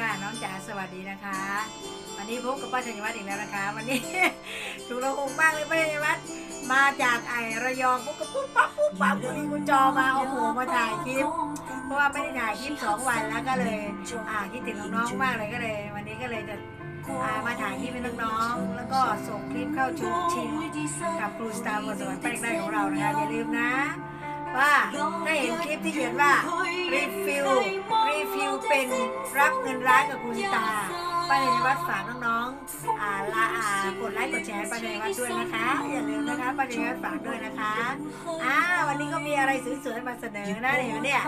ค่ะ น้องจ๋าสวัสดีนะคะ วันนี้พบกับป้าชัญวัฒน์อีกแล้วนะคะ วันนี้ ถูกระหงมากเลยป้าชัญวัฒน์มาจากไอระยองปุ๊บก็ปุ๊บปั๊บปุ๊บปั๊บคุณคุณจอมาโอ้โหมาถ่ายคลิปเพราะว่าไม่ได้ถ่ายคลิปสองวันแล้วก็เลย อ่าคิดถึงน้องๆมากเลยก็เลย วันนี้ก็เลยจะมาถ่ายคลิปให้น้องๆ แล้วก็ส่งคลิปเข้าชุดชิมกับครูสตาร์บนสวรรค์แป้งได้ของเรานะคะอย่าลืมนะ ว่าถ้าเห็นคลิปที่เขียนว่ารีฟิลรีฟิลเป็นรับเงินร้านกับคุณตาป้าในวัดฝากน้องๆอ่าละอ่ากดไลค์กดแชร์ให้ป้าในวัดด้วยนะคะ อย่าลืมนะคะป้าในวัดฝากด้วยนะคะอ่าวันนี้ก็มีอะไรสวยๆมาเสนอนะเดี๋ยวเนี่ย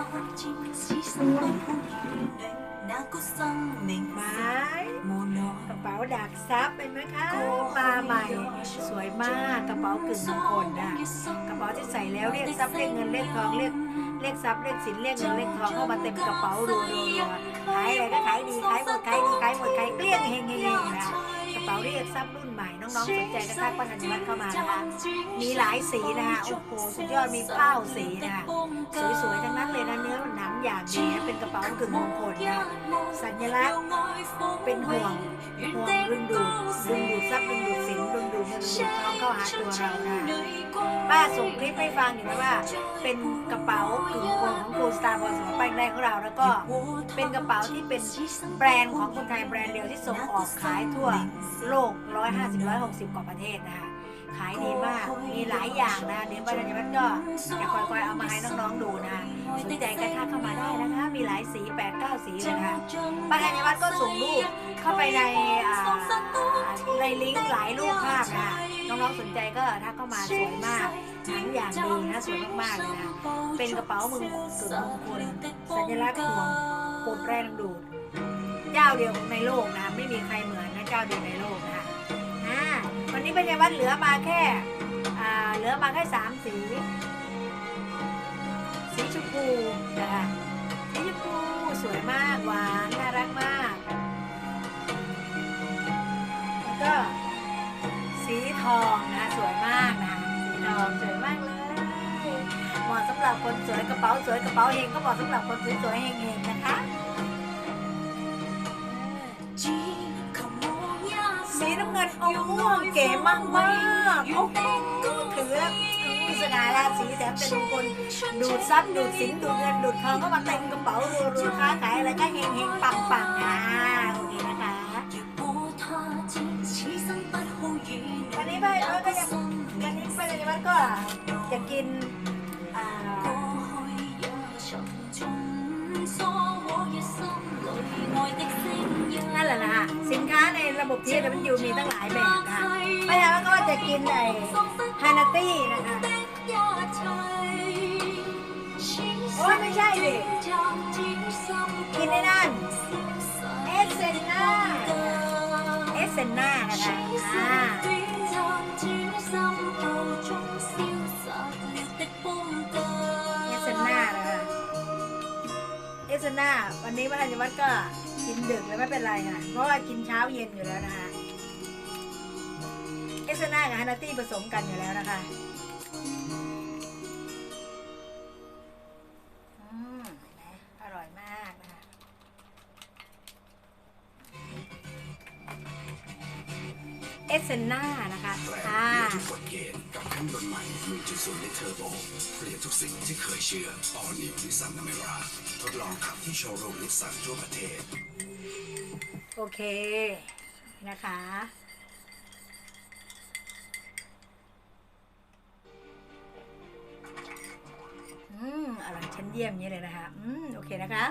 ไม้กระเป๋า ดักซับเป็นไหมคะมาใหม่ สวยมากกระเป๋ากึ่งมงคลนะกระเป๋าที่ใส่แล้วเรียกทรัพย์เรียกเงินเรียกทองเรียกเรียกทรัพย์เรียกสินเรียกเงินเรียกทองเข้ามาเต็มกระเป๋ารัวๆขายอะไรก็ขายดีขายหมดขายดีขายหมดขายเกลี้ยงเฮงเฮงๆนะกระเป๋าเรียกทรัพย์รุ่นใหม่น้องๆสนใจก็ทักป้าธัญวัฒน์เข้ามานะคะมีหลายสีนะคะโอ้โหสุดยอดมีเป้าสีนะคะสวยๆ อย่างดีนะเป็นกระเป๋ากึ่งมงคลนะสัญลักษณ์เป็นห่วงห่วงดึงดูดดึงดูดทรัพย์ดึงดูดสินดึงดูดเงินดึงดูดทองเข้าหาตัวเรานะป้าส่งคลิปให้ฟังอยู่ไหมว่า เป็นกระเป๋ากึ่งมงคลของคูสตาร์บอลสมไปแรกของเราแล้วก็เป็นกระเป๋าที่เป็นแบรนด์ของคนไทยแบรนด์เดียวที่ส่งออกขายทั่วโลก 150 160 กว่าประเทศนะคะ ขายดีมาก มีหลายอย่างนะเดี๋ยวป้าธัญวัฒน์ก็จะค่อยๆเอามาให้น้องๆดูนะสนใจก็ทักเข้ามาได้นะคะ มีหลายสี8 9สีเลยนะคะป้าธัญวัฒน์ก็ส่งรูปเข้าไปในอ่าในลิงก์หลายรูปภาพนะคะน้องๆสนใจก็ทักเข้ามาสวยมากหนังอย่างดีนะสวยมากๆเลยนะเป็นกระเป๋ามือกึ่งมงคลสัญลักษณ์ห่วงกดแรงดูดเจ้าเดียวในโลกนะ ไม่มีใครเหมือนนะเจ้าเดียวในโลกนะคะอ่าวั นนี้ปัญญาวัฒน์เหลือมาแค่อ่าเหลือมาแค่สามสีสีชมพูนะคะสีชมพูสวยมากหวานน่ารักมากแล้วก็สีทองนะสวยมากนะสีทองสวยมากเลยเหมาะสำหรับคนสวยกระเป๋าสวยกระเป๋าเฮงก็เหมาะสำหรับคนสวยๆเฮงๆนะคะ ม่วงเก๋มากมากโอ้โหถือแล้วมีสง่าราศีแถมเป็นมงคลดูดซับดูดสินดูดเงินดูดทองเข้ามาเต็มกระเป๋ารัวๆค้าขายอะไรก็เฮงเฮงๆปังปังๆอ่าโอเคนะคะวันนี้ไป้าเออก็ยังวันนี้ไป้าในวัดก็จะกินอ่านั่นแหละนะคะสินค้าใน ระบบ TW มีตั้งหลายแบบนะคะป้าในวัดก็จะกินไอ้ฮานาตี้นะคะโอ้ยไม่ใช่ดิกินในนั่นเอสเซนนาเอสเซนนานะคะอ่าเอสเซนนาเอสเซนนาวันนี้พระธัญวัฒน์ก็ กินดึกแล้วไม่เป็นไรค่ะ เพราะว่ากินเช้าเย็นอยู่แล้วนะคะ เอสเซนากับฮานาตี้ผสมกันอยู่แล้วนะคะอืมเอร่อยมากนะคะเอสเซนนานะคะอ่าทุกฎเกณฑ์กับเครื่องยนต์ใหม่ 1.0ลิตรเทอร์โบ เปลี่ยนทุกสิ่งที่เคยเชื่อ All New Nissan Navara ทดลองขับที่โชว์รูมนิสสันทั่วประเทศ โอเคนะคะ อืม อร่อยชั้นเยี่ยมอย่างนี้เลยนะคะ อืม โอเคนะคะ